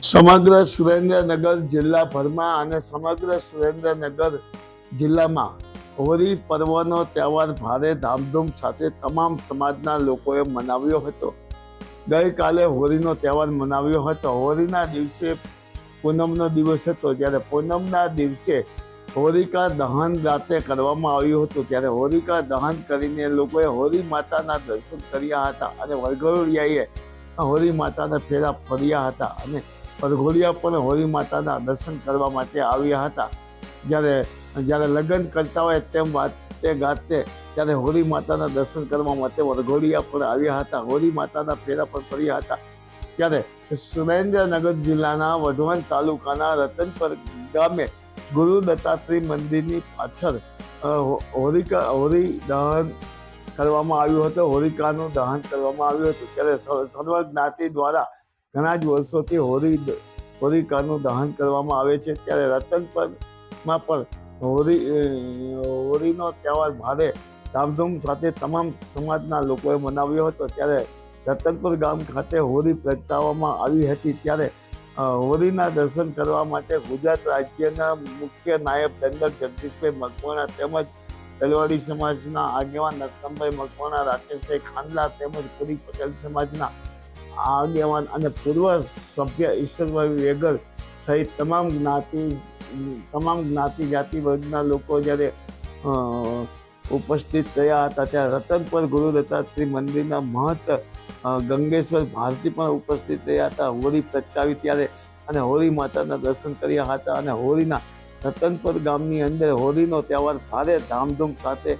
સમગ્ર સુરેન્દ્રનગર જિલ્લાભરમાં અને સમગ્ર સુરેન્દ્રનગર જિલ્લામાં હોળી પર્વનો તહેવાર ભારે ધામધૂમ સાથે તમામ સમાજના લોકોએ મનાવ્યો હતો. ગઈકાલે હોળીનો તહેવાર મનાવ્યો હતો. હોળીના દિવસે પૂનમનો દિવસ હતો. જ્યારે પૂનમના દિવસે હોલિકા દહન રાતે કરવામાં આવ્યું હતું. ત્યારે હોલિકા દહન કરીને લોકોએ હોળી માતાના દર્શન કર્યા હતા અને વરઘોડિયાએ હોળી માતાના ફેરા ફર્યા હતા અને વરઘોડિયા પણ હોળી માતાના દર્શન કરવા માટે આવ્યા હતા. જ્યારે જ્યારે લગ્ન કરતા હોય તેમ વાતે ગાતે ત્યારે હોળી માતાના દર્શન કરવા માટે વરઘોડિયા પણ આવ્યા હતા. હોળી માતાના ફેરા પણ ફર્યા હતા. ત્યારે સુરેન્દ્રનગર જિલ્લાના વઢવાણ તાલુકાના રતનપર ગામે ગુરુ દત્તાત્રેય મંદિરની પાછળ હોરિકા હોળી દહન કરવામાં આવ્યું હતું. હોલિકાનું દહન કરવામાં આવ્યું હતું. ત્યારે સર્વ જ્ઞાતિ દ્વારા ઘણા જ વર્ષોથી હોળી હોરિકાનું દહન કરવામાં આવે છે. ત્યારે રતનપરમાં પણ હોળી અ, હોળીનો તહેવાર ભારે ધામધૂમ સાથે તમામ સમાજના લોકોએ મનાવ્યો હતો. ત્યારે રતનપુર ગામ ખાતે હોળી પ્રગટાવવામાં આવી હતી. ત્યારે હોળીના દર્શન કરવા માટે ગુજરાત રાજ્યના મુખ્ય નાયબ દંડક જગદીશભાઈ મકવાણા તેમજ તલવાડી સમાજના આગેવાન નરસમભાઈ મકવાણા રાકેશભાઈ ખાંડલા તેમજ પુરી પટેલ સમાજના આગેવાન અને પૂર્વ સભ્ય ઈશ્વરભાઈ વેગર સહિત તમામ જ્ઞાતિ તમામ જ્ઞાતિ જાતિ વર્ગના લોકો જ્યારે ઉપસ્થિત થયા હતા, ત્યારે રતનપર ગુરુ દત્તાત્રી મંદિરના મહંત ગંગેશ્વર ભારતી પણ ઉપસ્થિત થયા હતા, હોળી પ્રગટાવી ત્યારે અને હોળી માતાના દર્શન કર્યા હતા અને હોળીના રતનપર ગામની અંદર હોળીનો તહેવાર ભારે ધામધૂમ સાથે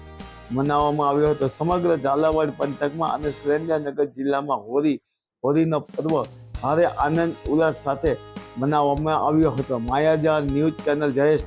મનાવવામાં આવ્યો હતો. સમગ્ર ઝાલાવાડ પંથકમાં અને સુરેન્દ્રનગર જિલ્લામાં હોળી હોળીનો પર્વ ભારે આનંદ ઉલ્લાસ સાથે મનાવવામાં આવ્યો હતો. માયાજાળ ન્યૂઝ ચેનલ જયેશ